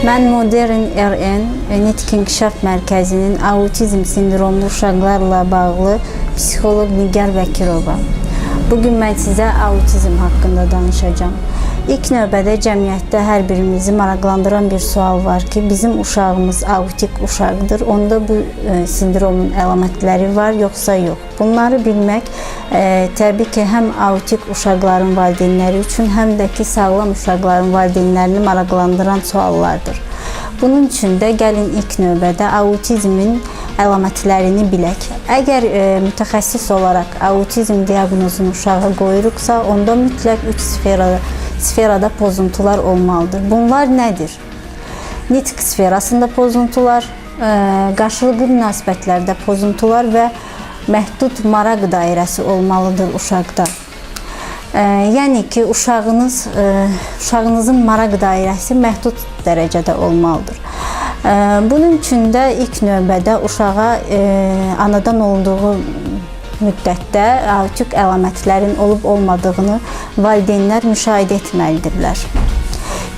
Mən Modern RN Nitq İnkişaf Mərkəzinin autizm sindromlu uşaqlarla bağlı psixoloq Nigar Vəkirova. Bu gün mən sizə autizm haqqında danışacağam. İlk növbədə cəmiyyətdə hər birimizi maraqlandıran bir sual var ki, bizim uşağımız autik uşaqdır. Onda bu e, sindromun əlamətləri var yoxsa yox? Bunları bilmək e, təbii ki, həm autik uşaqların valideynləri üçün, həm də ki, sağlam uşaqların valideynlərini maraqlandıran suallardır. Bunun üçün də gəlin ilk növbədə autizmin əlamətlərini bilək. Əgər e, mütəxəssis olaraq autizm diaqnozunu uşağa qoyuruqsa, onda mütləq 3 sferada sferada pozuntular olmalıdır. Bunlar nədir? Nitq sferasında pozuntular, e, qarşılıqlı münasibətlərdə pozuntular və məhdud maraq dairəsi olmalıdır uşaqda. E, yəni ki, uşağınız e, uşağınızın maraq dairəsi məhdud dərəcədə olmalıdır. Bunun üçün də ilk növbədə uşağa anadan olduğu müddətdə autik əlamətlərin olub-olmadığını valideynlər müşahidə etməlidirlər.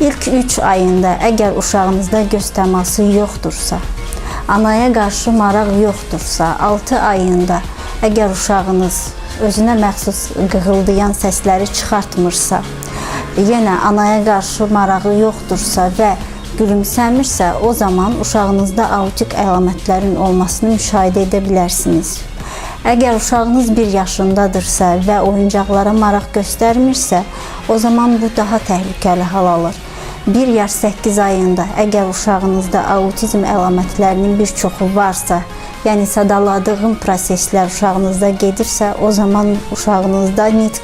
İlk 3 ayında əgər uşağınızda göz təması yoxdursa, anaya qarşı maraq yoxdursa, 6 ayında əgər uşağınız özünə məxsus qığıldayan səsləri çıxartmırsa, yenə anaya qarşı marağı yoxdursa və gülümsəmirsə, o zaman uşağınızda autik əlamətlərin olmasını müşahidə edə bilərsiniz. Əgər uşağınız 1 yaşındadırsa və oyuncaqlara maraq göstərmirsə, o zaman bu daha təhlükəli hal alır. 1 yaş 8 ayında əgər uşağınızda autizm əlamətlərinin bir çoxu varsa, yəni sadaladığım proseslər uşağınızda gedirsə, o zaman uşağınızda nitq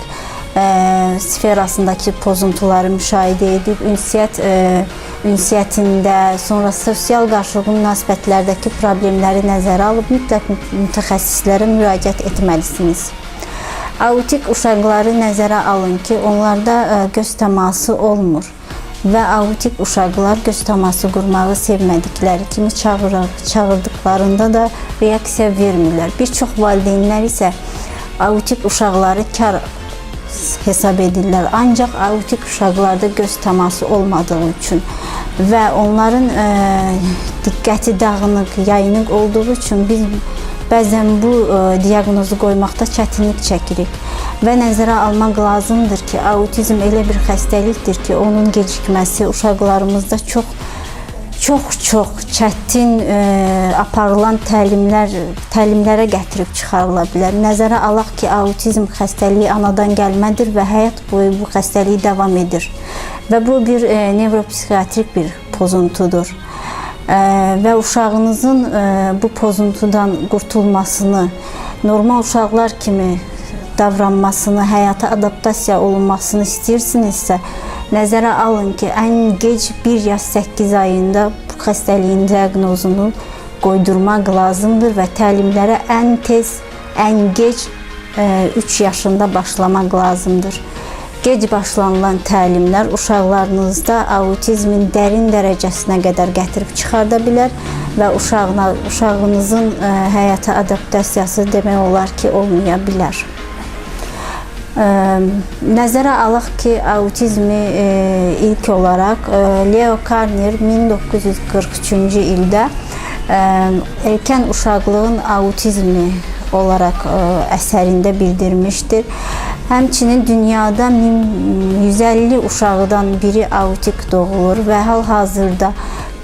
e, sferasındakı pozuntuları müşahidə edib ünsiyyət e, ünsiyyətində, sonra sosial qarşılıqlı münasibətlərdəki problemləri nəzərə alıb mütləq mütəxəssislərə müraciət etməlisiniz. Autik uşaqları nəzərə alın ki, onlarda e, göz təması olmur və autik uşaqlar göz təması qurmağı sevmədikləri kimi çağırır, çağırdıqlarında da reaksiya vermirlər. Bir çox valideynlər isə autik uşaqları kar hesab edirlər. Ancaq autik uşaqlarda göz təması olmadığı üçün və onların ə, diqqəti dağınıq, yayınıq olduğu üçün biz bəzən bu ə, diaqnozu qoymaqda çətinlik çəkirik və nəzərə almaq lazımdır ki, autizm elə bir xəstəlikdir ki, onun gecikməsi uşaqlarımızda çox çox-çox çətin e, aparılan təlimlər təlimlərə gətirib çıxarıla bilər. Nəzərə alaq ki, autizm xəstəliyi anadan gəlmədir və həyat boyu bu xəstəlik davam edir. Və bu bir e, nevropsixiatrik bir pozuntudur. E, və uşağınızın e, bu pozuntudan qurtulmasını normal uşaqlar kimi davranmasını, həyata adaptasiya olunmasını istəyirsinizsə, nəzərə alın ki, ən gec 1 yaş 8 ayında bu xəstəliyin diaqnozunu qoydurmaq lazımdır və təlimlərə ən tez, ən gec 3 yaşında başlamaq lazımdır. Gec başlanılan təlimlər uşaqlarınızda autizmin dərin dərəcəsinə qədər gətirib çıxarda bilər və uşağına, uşağınızın həyata adaptasiyası demək olar ki, olmaya bilər. Nəzərə alaq ki, autizmi ilk olaraq Leo Karner 1943-cü ildə erkən uşaqlığın autizmi olaraq əsərində bildirmişdir. Həmçinin dünyada 150 uşaqdan biri autik doğulur və hal-hazırda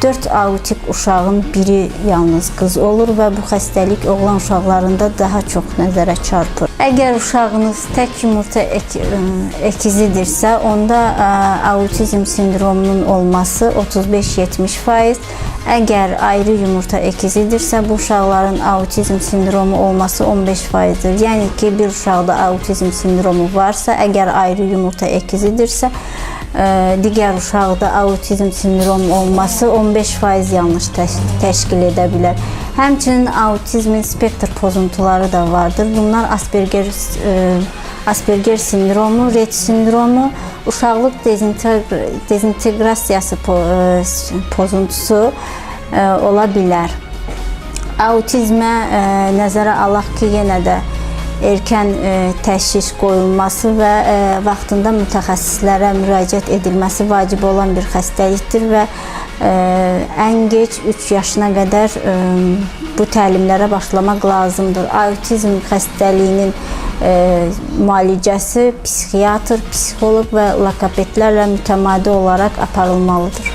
4 autik uşağın biri yalnız qız olur və bu xəstəlik oğlan uşaqlarında daha çox nəzərə çarpır. Əgər uşağınız tək yumurta ek, əkizidirsə, onda ə, autizm sindromunun olması 35-70%, əgər ayrı yumurta əkizidirsə, bu uşaqların autizm sindromu olması 15%-dir. Yəni ki, bir uşaqda autizm sindromu varsa, əgər ayrı yumurta əkizidirsə, digər uşaqda autizm sindromu olması 15% yanlış təşkil edə bilər. Həmçinin autizmin spektr pozuntuları da vardır. Bunlar Asperger Asperger sindromu, Rett sindromu, uşaqlıq dezinteqrasiyası pozuntusu ola bilər. Autizmə nəzərə alaq ki, yenə də erkən e, təşxis qoyulması və e, vaxtında mütəxəssislərə müraciət edilməsi vacib olan bir xəstəlikdir və e, ən gec 3 yaşına qədər e, bu təlimlərə başlamaq lazımdır. Autizm xəstəliyinin e, müalicəsi psixiatr, psixoloq və lokopedlərlə mütəmadi olaraq aparılmalıdır.